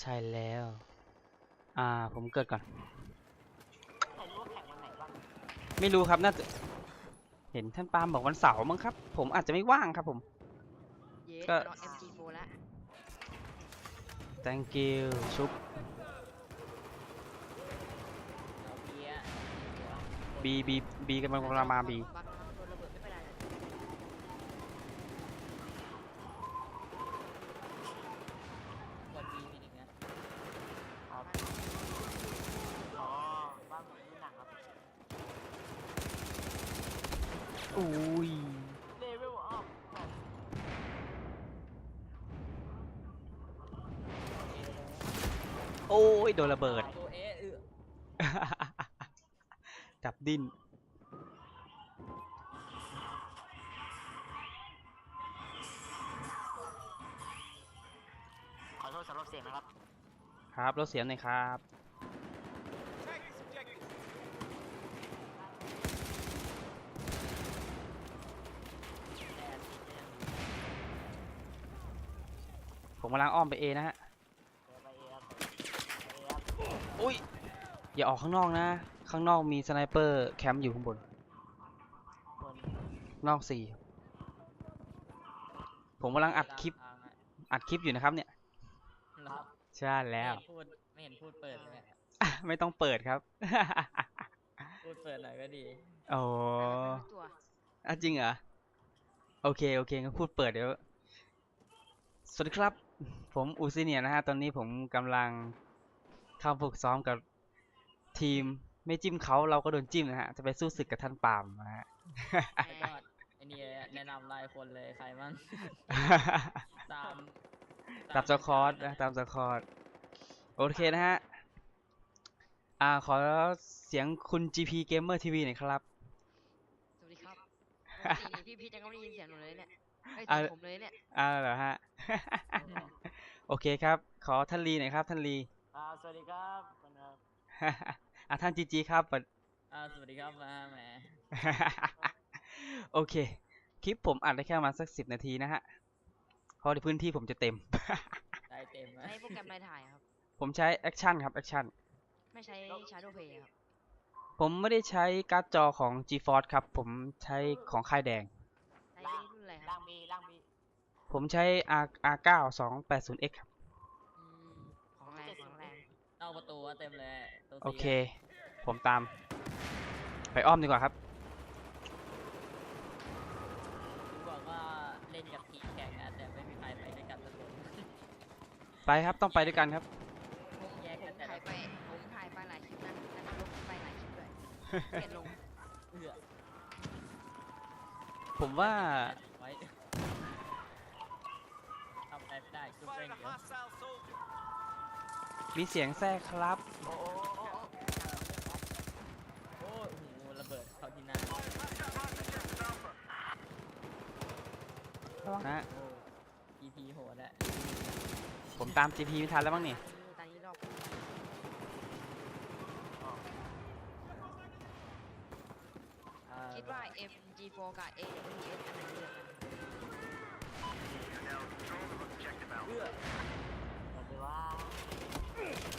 ใช่แล้ว อ่า ผมเกิดก่อนใครรู้ว่าแข่งวันไหนบ้างไม่รู้ครับ น่าจะ เห็นท่านปาล์มบอกวันเสาร์มั้งครับ ผมอาจจะไม่ว่างครับผมเยสก็ลอง MG4 แล้ว thank you ชุบเอาเบียร์ B B B กำลังกำลังมา B บักโดนระเบิดไม่เป็นไรนะ กดบีทีหนึ่งนะอ๋ออ๋อบ้านผมดูหนังครับ อุ้ยเลเวลอัพโอ้ยโดนระเบิด ตัวเอเออจับดิ้น ขอโทษสำหรับเสียงนะครับ ครับรถเสียงหน่อยครับ ผมกำลังอ้อมไป A นะฮะไปเอครับไปเอครับอุ้ยอย่าออกข้างนอกนะ ข้างนอกมีสไนเปอร์แคมป์อยู่ข้างบนบนนอกสี่ผมกำลังอัดคลิป อัดคลิปอยู่นะครับเนี่ยครับใช่แล้วไม่เห็นพูดไม่เห็นพูดเปิดเลยไม่ต้องเปิดครับ พูดเปิดหน่อยก็ดีโอ้แล้วก็ตัวอะจริงเหรอ โอเค โอเคงั้นพูดเปิดเดี๋ยว สวัสดีครับ ผมอูซิเนียนะฮะ ตอนนี้ผมกำลังเข้าฝึกซ้อมกับทีม ไม่จิ้มเขาเราก็โดนจิ้มนะฮะ จะไปสู้ศึกกับท่านปาล์มนะฮะแล้วก็ไอ้นี่แนะนำรายคนเลยใครมั่งตามตามสคอร์สนะตามสคอร์สโอเคนะฮะ อ่าขอเสียงคุณ GP Gamer TV หน่อยครับ สวัสดีครับปกตินี่พี่พีชยังไม่ได้ยินเสียงหนูเลยเนี่ย ไอ้ยอะเสียงผมเลยเนี่ยอ่าเหรอฮะ โอเคครับ ขอท่านลีหน่อยครับ ท่านลีอ่าสวัสดีครับมันครับอะท่านจีจีครับอ่าสวัสดีครับมาแหมโอเค คลิปผมอัดได้แค่ประมาณสักสิบนาทีนะฮะเพราะในพื้นที่ผมจะเต็มได้เต็มอะใช้โปรแกรมอะไรถ่ายครับ ผมใช้แอคชั่นครับแอคชั่นไม่ใช้ Shadow Play ครับ ผมไม่ได้ใช้การ์ดจอของ GeForce ครับ ผมใช้ของค่ายแดงใช้รุ่น อะไรครัล่าบงบีล่างบีผมใช้ R R9 280X ครับอืมของแรงของแรงนอกประตูอะเต็มเลยตัวโอสีเค ผมตาม ไปอ้อมดีกว่าครับ รู้บอกว่าเล่นกับทีมแข่งอะแต่ไม่มีใครไปด้วยกันสักคนไปครับต้องไปด้วยกันครับ ผมแยกผกันมแต่ถ่าละยไป ผมถ่ายไปหลายคลิปนะแล้วก็ลบไปหลายคลิปด้วยเปลี่ยนลง เอื้อผมว่า ไว้ทำอะไรไม่ได้คุณเร่งเดี๋ยวมีเสียงแทรกครับ โอ้โอ้โอ้โอ้โอ้ยโอ้โหระเบิดเข้าที่หน้าระวังนะฮะโอ้ EP โหดอะผมตาม GP ไม่ทันแล้วมั้งนี่ ตอนนี้รอบอ่าคิดว่า MG4 กับ AWS อันไหนดีกว่ากัน เอื้อ แต่คือว่า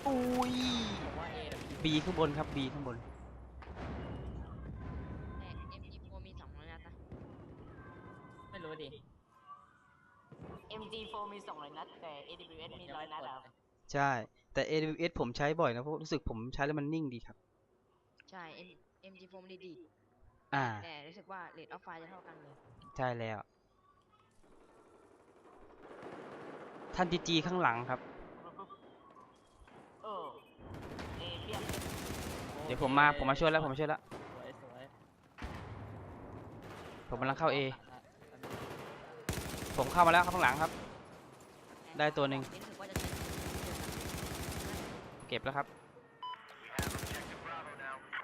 อุ้ยผมว่า A กับ B B ข้างบนครับ B ข้างบน แต่ MG4 มีสองร้อยนัดนะไม่รู้ดิ MG4 มี200นัดแต่ AWS มี100นัดอะครับใช่ แต่ AWS ผมใช้บ่อยนะเพราะรู้สึกผมใช้แล้วมันนิ่งดีครับ ใช่ M MG4 มันดีดอ่าแต่รู้สึกว่า rate of fire จะเท่ากันเลยใช่แล้ว ท่านจีจีข้างหลังครับ เออเอเปียม เดี๋ยวผมมาผมมาช่วยแล้วผมมาช่วยแล้วสวยสวยผมกำลังเข้า A ผมเข้ามาแล้วครับข้างหลังครับ ได้ตัวหนึ่ง รู้สึกว่าจะใช้เก็บแล้วครับ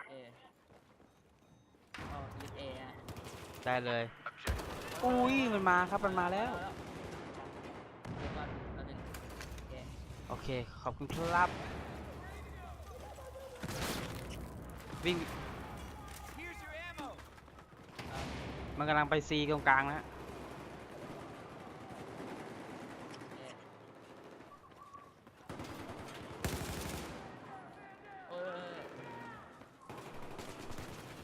เอเอายึดเออะได้เลยอุ้ยมันมาครับมันมาแล้ว เดี๋ยวก่อนแป๊บนึงโอเคโอเคขอบคุณครับ วิ่งมันกำลังไปซีตรงกลางนะฮะ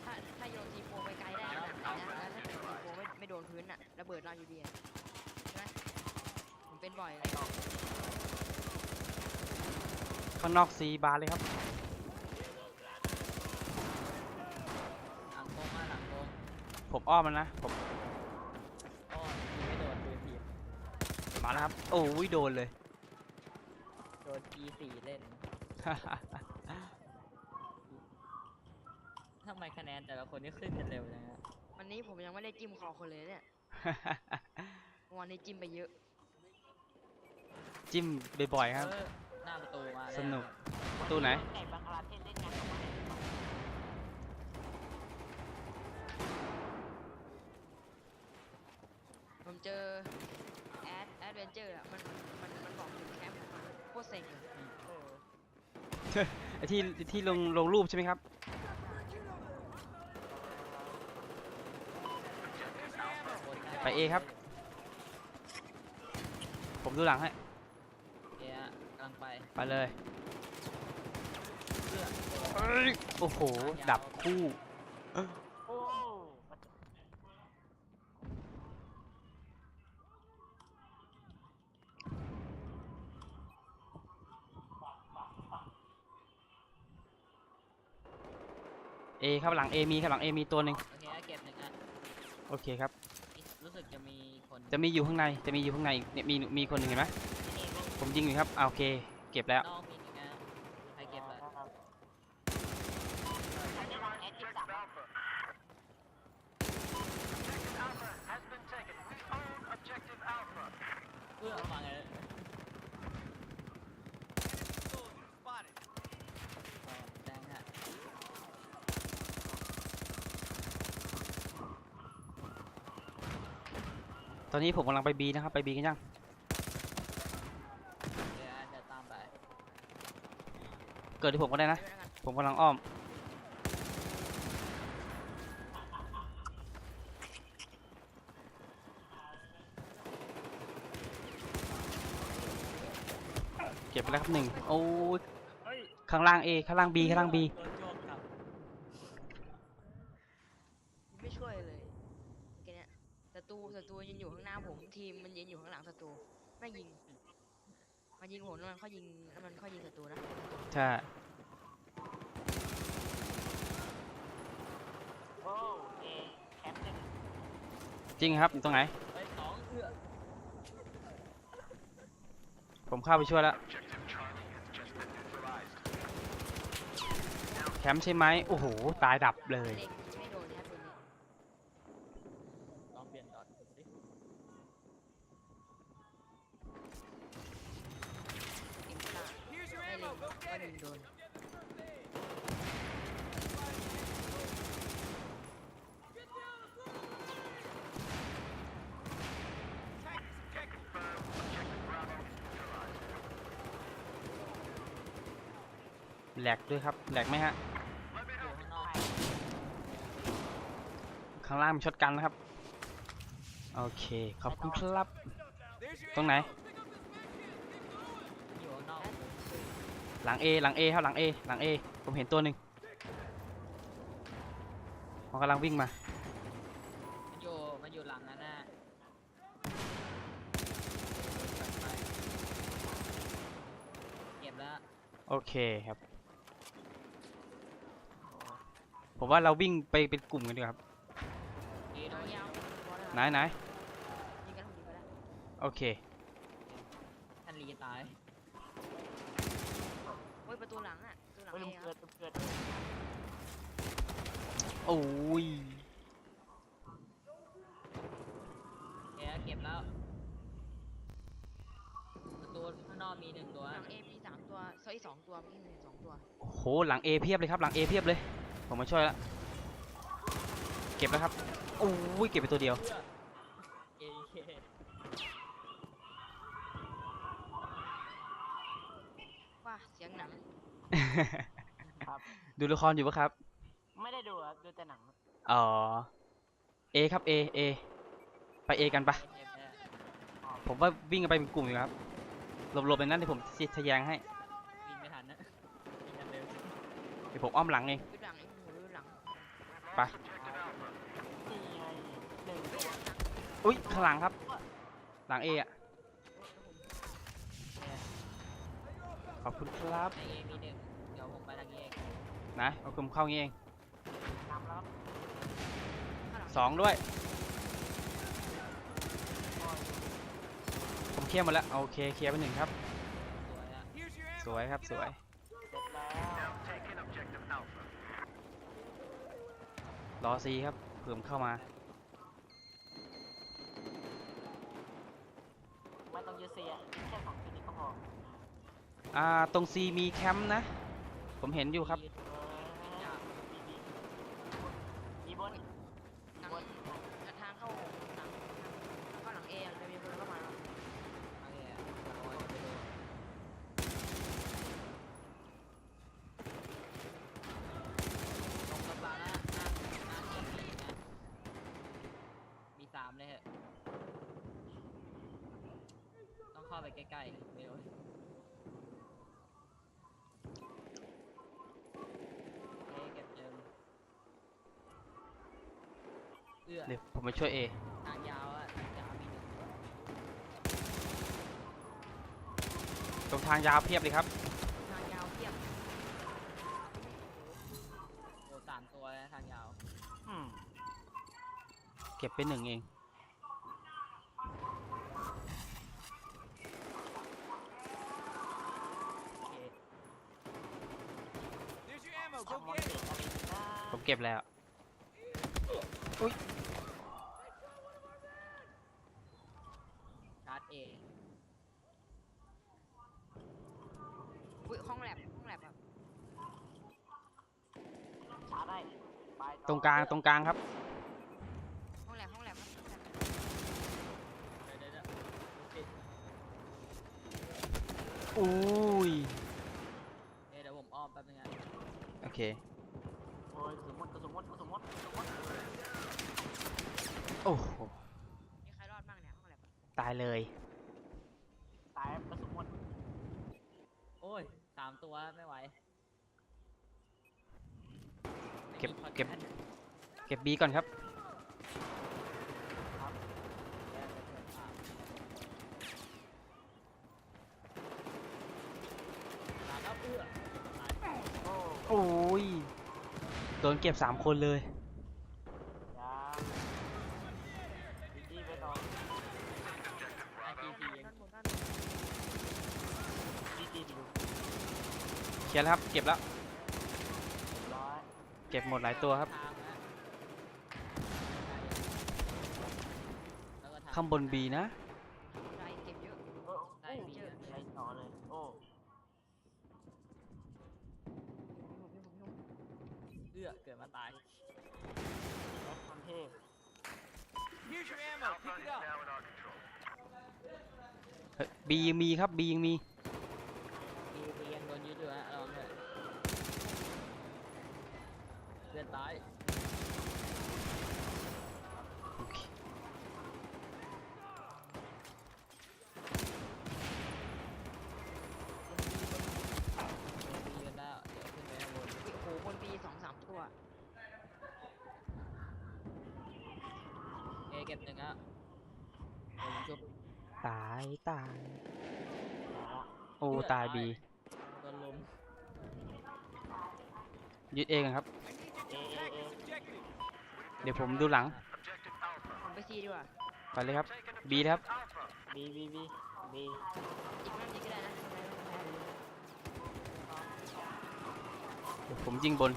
ถ้าถ้าโยนทีโฟไปไกลได้นะะแล้วถ้าทีโฟไม่ไม่โดนพื้นอะระเบิดล่างยู่นข้างนอกซีบาเลยครับ ผมอ้อมมันนะผมก็ไม่โดนปืนถีบมาแล้วครับ โอ้ยโดนเลย โดน G4 เล่นทำไมคะแนนแต่ละคนนี่ขึ้นกันเร็วจังฮะวันนี้ผมยังไม่ได้จิ้มคอคนเลยเนี่ยวันนี้จิ้มไปเยอะ จิ้มบ่อยๆครับ เออหน้าประตูมาแล้วสนุก ประตูไหนไก่บังกลาเเจอแอดแอดเวนเจอร์อะมันมันมันบอกถึงแคมป์ผมอะโคตรเซ็งเลยเออไอที่ที่ลงลงรูปใช่ไหมครับ ไป A ครับ ผมดูหลังให้เอะกำลังไปไปเลยเพื่อเอ้ยโอ้โห ดับคู่ โอ้ A ครับหลัง A มีครับหลัง A มีตัวหนึ่งโอเคเก็บหนึ่งอันโอเคครับ รู้สึกจะมีคนจะมีอยู่ข้างในจะมีอยู่ข้างในอีกเนี่ยมีมีคนหนึ่งเห็นไหมนี่นี่ผมยิงอยู่ครับอ่าโอเค เก็บแล้ว นอกมีหนึ่งอันใครเก็บอะ ครับอันนี้วางแอดยี่สิบสาม เพื่อฟังเลยแดงฮะ ตอนนี้ผมกำลังไป B นะครับ ไป B กันยัง เดี๋ยวจะตามไปเกิดที่ผมก็ได้นะไปด้วยกันผมกำลังอ้อม เก็บไปแล้วครับหนึ่งโอ้ยเฮ้ยข้างล่าง A ข้างล่าง B ข้างล่าง B โดนโจกกลับ ไม่ช่วยเลยเมื่อกี้เนี่ยศัตรูศัตรูยืนอยู่ข้างหน้าผมทีมมันยืนอยู่ข้างหลังศัตรูไม่ยิงมันยิงผมแล้วมันค่อยยิงแล้วมันค่อยยิงศัตรูนะ ใช่ โอ้เอแคมป์หนึ่งจริงครับอยู่ตรงไหนเฮ้ยสองเอื้อผมเข้าไปช่วยแล้ว แคมป์ใช่ไหมโอ้โห ตายดับเลย เล็งไม่โดนแทบตัวนี้ ลองเปลี่ยนดอทดูสิ เอ็มซ่าไม่เล็งก็ยิงโดน แหลกด้วยครับแหลกไหมฮะอยู่ข้างนอกข้างล่างมีช็อตกันนะครับโอเคขอบคุณครับตรงไหนอยู่ข้างนอกหลัง A หลัง A ครับหลัง A หลัง A ผมเห็นตัวหนึ่งมันกำลังวิ่งมามันอยู่มันอยู่หลังนั่นน่ะเก็บแล้วโอเคครับ ผมว่าเราวิ่งไปเป็นกลุ่มกันดีกว่าครับดียานะวยาวบอลไหนไหนยิงกันผมยิงไปแล้วโอเคท่านลีตายโอ้ยประตูหลังอะประตูหลังโอ้ยเอลุมงคเกิรับดลุมเกิดโอ้ยเอ๊ะเก็บแล้วประตูข้างนอกมีหนึ่งตัวหลังเอมีสามตัวซอยสองตัวมีหนึ่งสองตัวโอ้โหหลัง A เพียบเลยครับหลัง A เพียบเลย ผมมาช่วยล้วเก็บแล้วครับโอ้ยเก็บไปตัวเดียวว่าเสียงหนังครับ ดูละครอยู่ปะครับ ไม่ได้ดูครับดูแต่หนังอ๋อ A ครับ A A ไป A กันปะเก็บแล้วผมว่าวิ่งกันไปเป็นกลุ่มอยู่ครับหลบๆไปนั่นเดี๋ยวผมทะแยงให้วิ่งไม่ทันนะวิ่งกันเร็วเดี๋ยวผมอ้อมหลังเอง ไปอุ้ยข้างหลังครับ หลังเออะขอบคุณครับในเอมีหนึ่งเดี๋ยวผมไปทางนี้เองนะเอาคุมเข้างี้เองนำแล้วครับข้างสองด้วย ผมเคลียร์หมดแล้วโอเคเคลียร์ไปหนึ่งครับ สวยอะสวยครับสวย เสร็จแล้ว รอซีครับเผื่อมนเข้ามาไม่ต้องยืดเสียแค่สองทีนี้ก็พออ่าตรงซีมีแคมป์นะ ผมเห็นอยู่ครับ เออมีมีมีบนมี ทาง บน ทางเข้าหลังเข้าหลังเอจะมีคนเข้ามา ทางเออะเอาไว้ไปดูตรงกระบะนะหน้าหน้าเอมีนะมีสามเลยเหอะต้อง เข้าไปใกล้ๆเร็วเอเก็บเจิมเอื้อเดี๋ยวผมไปช่วยเอทางยาวอะทางยาวมีหนึ่งตรงทางยาวเพียบเลยครับ ทางยาวเทียบโอ้สามตัวนะทางยาวอืมเก็บไปหนึ่งเอง โอเคทำวันเด็กอะไรนะ ผมเก็บแล้วการ์ดเออุ้ยห้องแลบห้องแลบครับช้าได้ไปอตรงกลางตรงกลางครับ ห้องแลบห้องแลบครับเดี๋ยวเดี๋ยวเดี๋ยวปิดอุ้ย เอ๊ะเดี๋ยวผมอ้อมแป๊บนึงอะ โอ เคโอ้ยสมมติสมมติสมมติสมมติโอ้โหมีใครรอดบ้างเนี่ยห้องแลบตายเลย ตายกระสุนหมดโอ้ยสามตัวไม่ไหวเก็บ ไม่มีเก็บพอดแคสต์เก็บบีก่อนครับ แยกเป็นเพื่อนภาพหลังครับเอื้อตาย โอ้ โอ้ย โดน เก็บสามคนเลยยาดีๆไปต่อไอทีพีด้านบนด้านบนดีๆอยู่เคลียร์แล้วครับ เก็บแล้วร้อยเก็บหมดหลายตัวครับทางนะแล้วก็ทข้างบนบีนะ อื้อเกิดมาตายแอปคันเทพบียังมีครับบียังมีมีมียังโดนยึดอยู่ฮะระวังด้วยเพื่อนตาย โอเค มีกันแล้วเดี๋ยวขึ้นไปข้างบน อุ๊ยโอ้โหบนบีสองสามตัว เอเก็บหนึ่งฮะเดี๋ยวผมชุบตายตาย โอ้ตายบีโดนลุมยึดเองครับ เอเอเอเดี๋ยวผมดูหลังผมไปซีดีกว่าไปเลยครับบีครับบีบีบีบีอีกนั่นอีกก็ได้นะไม่เป็นไรไม่เป็นไรเดี๋ยวผมยิงบน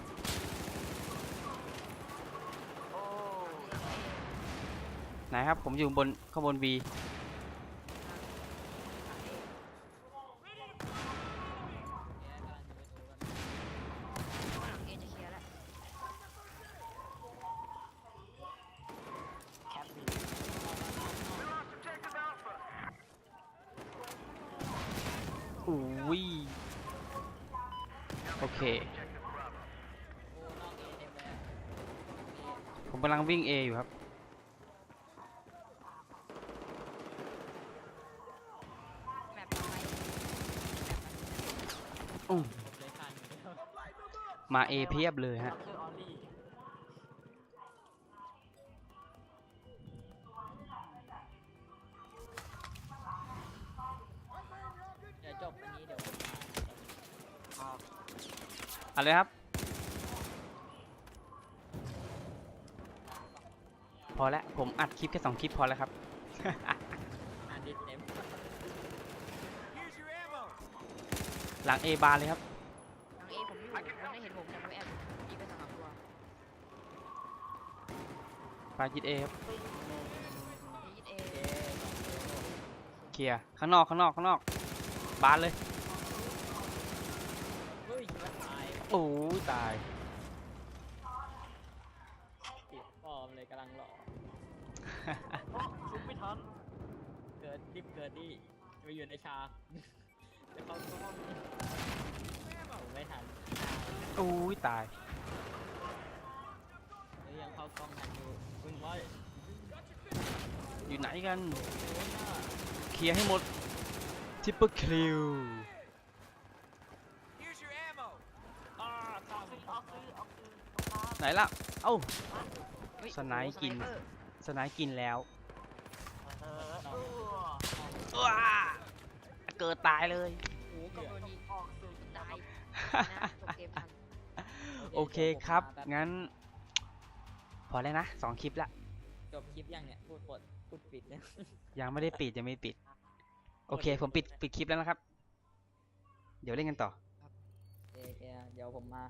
โอ้ ไห นครับ ผมอยู่บนข้างบนบีเอกำลังจะไปดูกันข้างหลังเอจะเคลียร์แล้วแคปบีอุ้ยโอเค ผมกำลังวิ่ง A อยู่ครับ มาเอเพียบเลยฮะ เดี๋ยวจบวันนี้เดี๋ยวอะไรครับ พอแล้วผมอัดคลิปแค่สองคลิปพอแล้วครับหลังเอบาเลยครับ ปาจิต A ครับยิงเอเอ๊ะเคลียร์ข้างนอกข้างนอกข้างนอก บานเลย เฮ้ยมันตายโอ้ยตายติดฟอร์มเลยกำลังหล่อชุบไม่ทัน เกิดรีบเกิดดิจะไปอยู่ในชาจะเข้าห้องผมไม่ทันโอ้ยตายเฮ้ยยังเข้า กล้องทันอยู่คุณบอยอยู่ไหนกันโอ้ยน่าเคลียร์ให้หมดทิปเปอร์คิวอ่าข้ามซื้อเอาซื้อเอาซื้อไหนล่ะ เอ้าเฮ้ยสไนป์กินโอ้โหสไเปอร์สไนป์กินแล้วเออเออว้าเกิดตายเลย โอ้โหก็โดนยิงออกสื่อตายนะจบเกมทันโอเคครับ งั้น พอแล้วนะสองคลิปละจบคลิปยังเนี่ยพูดปดพูดปิดเนี่ยยังไม่ได้ปิดยังไม่ปิด โอเค ผมปิดปิดคลิปแล้วนะครับ เดี๋ยวเล่นกันต่อโอเคโอเคเดี๋ยวผมมา